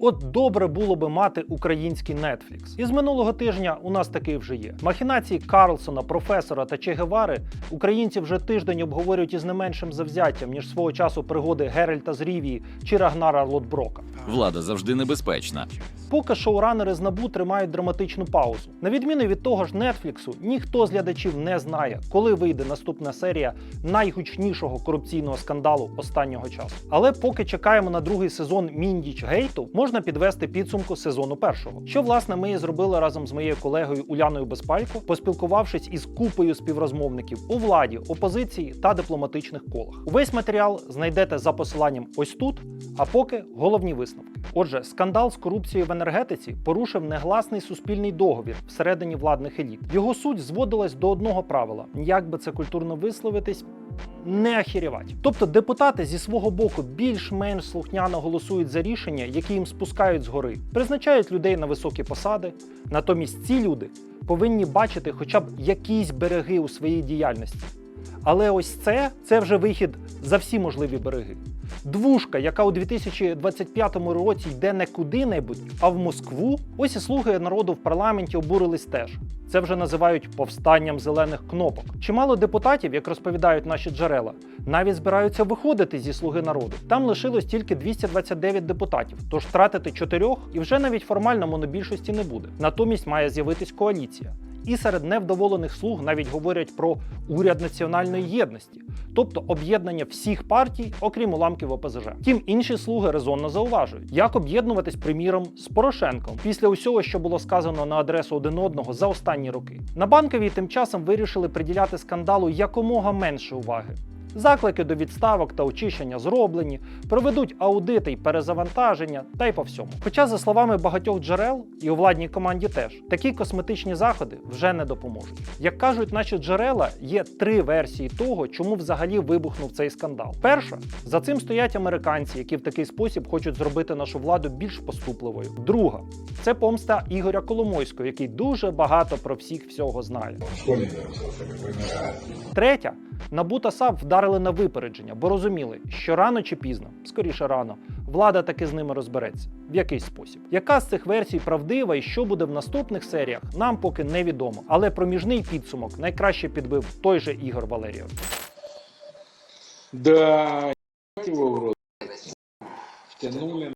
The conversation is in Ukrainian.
От добре було би мати український Netflix. І з минулого тижня у нас такий вже є. Махінації Карлсона, професора та Че Гевари українці вже тиждень обговорюють із не меншим завзяттям, ніж свого часу пригоди Геральта з Рівії чи Рагнара Лотброка. Влада завжди небезпечна. Поки шоуранери з набу тримають драматичну паузу. На відміну від того ж Нетфліксу, ніхто з глядачів не знає, коли вийде наступна серія найгучнішого корупційного скандалу останнього часу. Але поки чекаємо на другий сезон Міндіч Гейту, можна підвести підсумку сезону першого. Що власне ми і зробили разом з моєю колегою Уляною Безпалько, поспілкувавшись із купою співрозмовників у владі, опозиції та дипломатичних колах. Увесь матеріал знайдете за посиланням ось тут. А поки головні висновки. Отже, скандал з корупцією в енергетиці порушив негласний суспільний договір всередині владних еліт. Його суть зводилась до одного правила: як би це культурно висловитись. Не ахірівать. Тобто депутати зі свого боку більш-менш слухняно голосують за рішення, які їм спускають згори, призначають людей на високі посади. Натомість ці люди повинні бачити хоча б якісь береги у своїй діяльності. Але ось це, це вже вихід за всі можливі береги. Двушка, яка у 2025 році йде не куди-небудь, а в Москву. Ось і слуги народу в парламенті обурились теж. Це вже називають повстанням зелених кнопок. Чимало депутатів, як розповідають наші джерела, навіть збираються виходити зі слуги народу. Там лишилось тільки 229 депутатів, тож втратити чотирьох і вже навіть формально монобільшості не буде. Натомість має з'явитись коаліція. І серед невдоволених слуг навіть говорять про уряд національної єдності, тобто об'єднання всіх партій, окрім уламків ОПЗЖ. Втім, інші слуги резонно зауважують, як об'єднуватись, приміром, з Порошенком після усього, що було сказано на адресу один одного за останні роки. На банковій тим часом вирішили приділяти скандалу якомога менше уваги. Заклики до відставок та очищення зроблені, проведуть аудити й перезавантаження, та й по всьому. Хоча, за словами багатьох джерел, і у владній команді теж, такі косметичні заходи вже не допоможуть. Як кажуть наші джерела, є три версії того, чому взагалі вибухнув цей скандал. Перша за цим стоять американці, які в такий спосіб хочуть зробити нашу владу більш поступливою. Друга це помста Ігоря Коломойського, який дуже багато про всіх всього знає. Третя НАБУ та САП вдарили на випередження, бо розуміли, що рано чи пізно, скоріше рано, влада таки з ними розбереться в якийсь спосіб. Яка з цих версій правдива і що буде в наступних серіях, нам поки невідомо. Але проміжний підсумок найкраще підбив той же Ігор Валерійович. Да, его. Втянули.